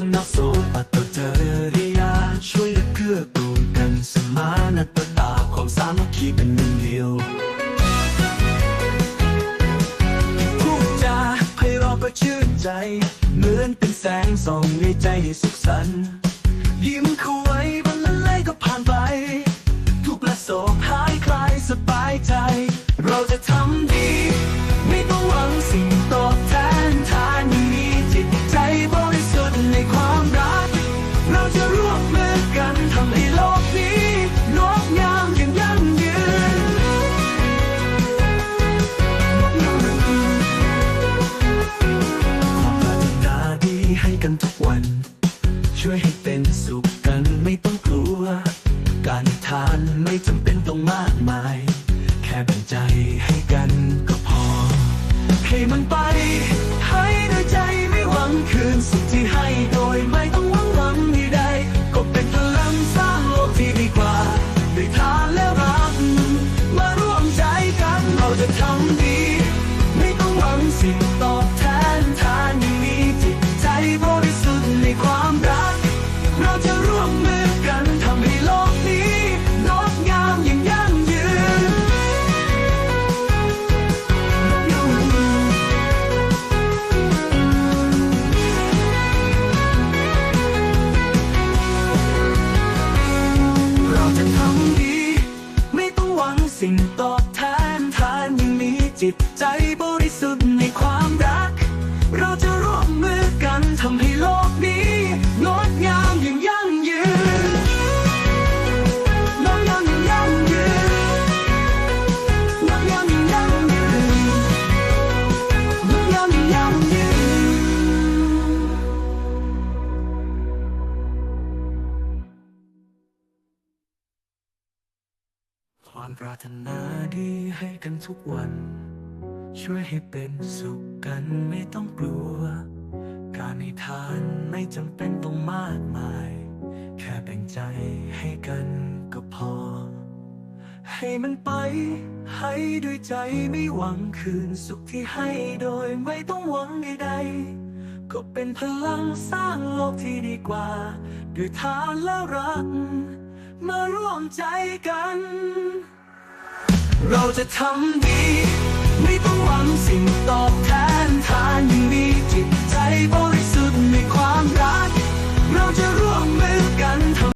สนับสนุนปัตตเจริยาช่วยเหลือเกื้อกูลกันสมานตตาความสามัคคีเป็นหนึ่งเดียวพูดจาให้เราก็ชื่นใจ เหมือนเป็นแสงส่องในใจให้สุขสันต์ยิ้มเข้าไว้วันละเลยก็ผ่านไป ทุกประสบหายคลายสบายใจ ให้กันทุกวัน ช่วยให้เป็นสุขกันไม่ต้องกลัว การทานไม่จำเป็นต้องมากมาย แค่แบ่งใจให้กันก็พอ ให้มันไป จิตใจบริสุทธิ์ในความรัก เราจะร่วมมือกันทำให้โลกนี้งดงามอย่างยั่งยืนงดงามอย่างยั่งยืนงดงามอย่างยั่งยืนงดงามอย่างยั่งยืนความปรารถนาดีให้กันทุกวัน ช่วยให้เป็นสุขกันไม่ต้องกลัว การให้ทานไม่จำเป็นต้องมากมาย แค่แบ่งใจให้กันก็พอ ให้มันไป ให้ด้วยใจไม่หวังคืนสุขที่ให้โดยไม่ต้องหวังใดๆก็เป็นพลังสร้างโลกที่ดีกว่า ด้วยทานและรัก มาร่วมใจกัน เราจะทำดี สิ่งตอบแทน